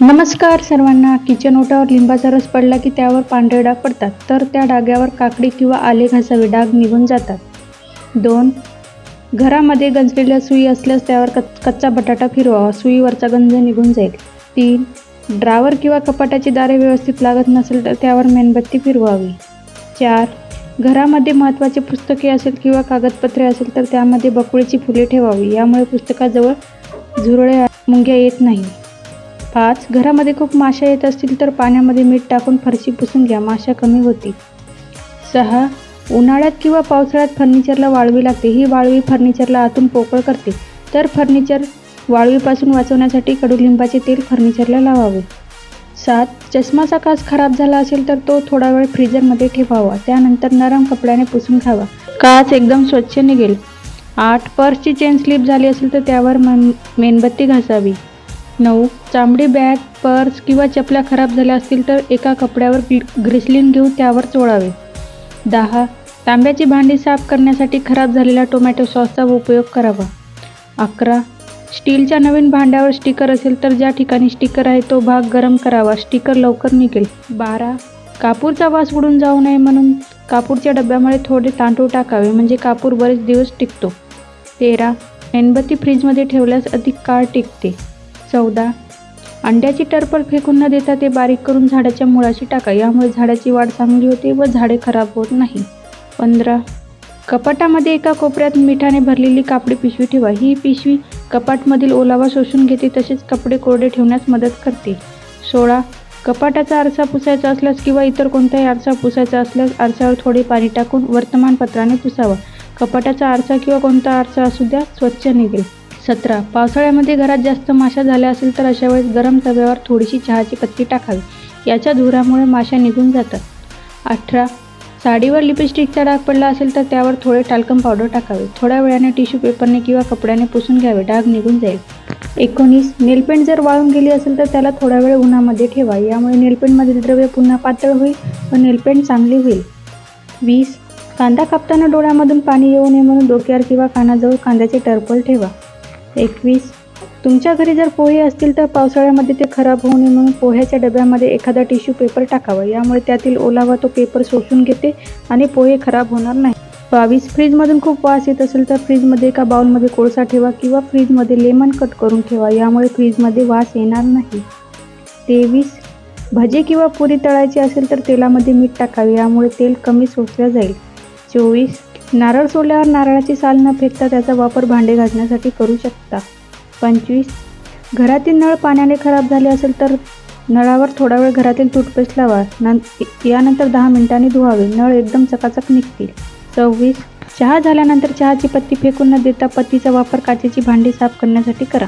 नमस्कार सर्वांना. किचन ओटावर लिंबाचा रस पडला की त्यावर पांढरे डाग पडतात. तर त्या डाग्यावर काकडी किंवा आले घासावे डाग निघून जातात. दोन घरामध्ये गंजलेल्या सुई असल्यास त्यावर कच कच्चा बटाटा फिरवावा सुईवरचा गंज निघून जाईल. तीन ड्रावर किंवा कपाटाची दारे व्यवस्थित लागत नसेल तर त्यावर मेणबत्ती फिरवावी. चार घरामध्ये महत्त्वाचे पुस्तके असेल किंवा कागदपत्रे असेल तर त्यामध्ये बकुळीची फुले ठेवावी. यामुळे पुस्तकाजवळ झुरळे मुंग्या येत नाही पाच. घरामध्ये खूप माशा येत असतील तर पाण्यामध्ये मीठ टाकून फरशी पुसून घ्या. माशा कमी होतील. सहा. उन्हाळ्यात किंवा पावसाळ्यात फर्निचरला वाळवी लागते. ही वाळवी फर्निचरला आतून पोकळ करते. तर फर्निचर वाळवीपासून वाचवण्यासाठी कडुलिंबाचे तेल फर्निचरला लावावे. सात. चष्माचा काच खराब झाला असेल तर तो थोडा वेळ फ्रीजरमध्ये ठेवावा. त्यानंतर नरम कपड्याने पुसून घ्यावा. काच एकदम स्वच्छ निघेल. आठ. पर्सची चेन स्लिप झाली असेल तर त्यावर मेणबत्ती घासावी. नऊ. चामडी बॅग पर्स किंवा चपल्या खराब झाल्या असतील तर एका कपड्यावर ग्रिसलिन घेऊन त्यावर चोळावे. दहा. तांब्याची भांडी साफ करण्यासाठी खराब झालेला टोमॅटो सॉसचा उपयोग करावा. अकरा. स्टीलच्या नवीन भांड्यावर स्टिकर असेल तर ज्या ठिकाणी स्टिकर आहे तो भाग गरम करावा. स्टिकर लवकर निघेल. बारा. कापूरचा वास उडून जाऊ नये म्हणून कापूरच्या डब्यामध्ये थोडे तांदूळ टाकावे म्हणजे कापूर बरेच दिवस टिकतो. तेरा. मेणबत्ती फ्रीजमध्ये ठेवल्यास अधिक काळ टिकते. चौदा. अंड्याची टरफल फेकून न देता ते बारीक करून झाडाच्या मुळाशी टाका. यामुळे झाडाची वाढ चांगली होते व झाडे खराब होत नाही. पंधरा. कपाटामध्ये एका कोपऱ्यात मिठाने भरलेली कापडी पिशवी ठेवा. ही पिशवी कपाटमधील ओलावा शोषून घेते तसेच कपडे कोरडे ठेवण्यास मदत करते. सोळा. कपाटाचा आरसा पुसायचा असल्यास किंवा इतर कोणताही आरसा पुसायचा असल्यास आरसावर थोडे पाणी टाकून वर्तमानपत्राने पुसावा. कपाटाचा आरसा किंवा कोणता आरसा असू द्या स्वच्छ निघेल. सतरा. पावसाळ्यामध्ये घरात जास्त माशा झाल्या असेल तर अशा वेळेस गरम तव्यावर थोडीशी चहाची पत्ती टाकावी. याच्या धुरामुळे माशा निघून जातात. अठरा. साडीवर लिपस्टिकचा डाग पडला असेल तर त्यावर थोडे टाल्कम पावडर टाकावे. थोड्या वेळाने टिश्यू पेपरने किंवा कपड्याने पुसून घ्यावे. डाग निघून जाईल. एकोणीस. नेलपेंट जर वाळून गेली असेल तर त्याला थोडा वेळ उन्हामध्ये ठेवा. यामुळे नेलपेंटमधील द्रव्य पुन्हा पातळ होईल व नेलपेंट चांगली होईल. वीस. कांदा कापताना डोळ्यामधून पाणी येऊ नये म्हणून डोक्यावर किंवा कानाजवळ कांद्याचे टर्पल ठेवा. एकवीस. तुमच्या घरी जर पोहे असतील तर पावसाळ्यामध्ये ते खराब होऊ नये म्हणून पोह्याच्या डब्यामध्ये एखादा टिश्यू पेपर टाकावा. यामुळे त्यातील ओलावा तो पेपर शोषून घेते आणि पोहे खराब होणार नाही. बावीस. फ्रीजमधून खूप वास येत असेल तर फ्रीजमध्ये एका बाउलमध्ये कोळसा ठेवा किंवा फ्रीजमध्ये लेमन कट करून ठेवा. यामुळे फ्रीजमध्ये वास येणार नाही. तेवीस. भजे किंवा पुरी तळायची असेल तर तेलामध्ये मीठ टाकावे. यामुळे तेल कमी सोसलं जाईल. चोवीस. नारळ सोडल्यावर नारळाची साल न फेकता त्याचा वापर भांडे घासण्यासाठी करू शकता. पंचवीस. घरातील नळ पाण्याने खराब झाले असेल तर नळावर थोडा वेळ घरातील टूथपेस्ट लावा नं यानंतर दहा मिनिटांनी धुवावे. नळ एकदम चकाचक निघतील. सव्वीस. चहा झाल्यानंतर चहाची पत्ती फेकून न देता पत्तीचा वापर काचेची भांडी साफ करण्यासाठी करा.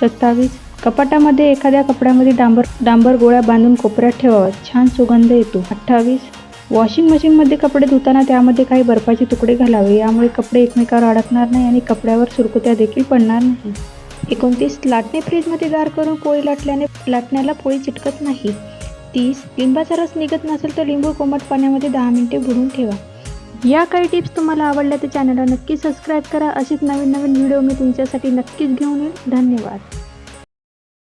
सत्तावीस. कपाटामध्ये एखाद्या कपड्यामध्ये डांबर डांबर गोळ्या बांधून कोपऱ्यात ठेवावा छान सुगंध येतो. अठ्ठावीस. वॉशिंग मशीनमध्ये कपडे धुताना त्यामध्ये काही बर्फाचे तुकडे घालावे. यामुळे कपडे एकमेकावर अडकणार नाही आणि कपड्यावर सुरकुत्या देखील पडणार नाही. एकोणतीस लाटणे फ्रीजमध्ये गार करून पोळी लाटल्याने लाटण्याला पोळी चिटकत नाही. तीस लिंबाचा रस निघत नसेल तर लिंबू कोमट पाण्यामध्ये दहा मिनिटे बुडून ठेवा. या काही टिप्स तुम्हाला आवडल्या तर चॅनलला नक्की सबस्क्राईब करा. असेच नवीन नवीन व्हिडिओ मी तुमच्यासाठी नक्कीच घेऊन येईल. धन्यवाद.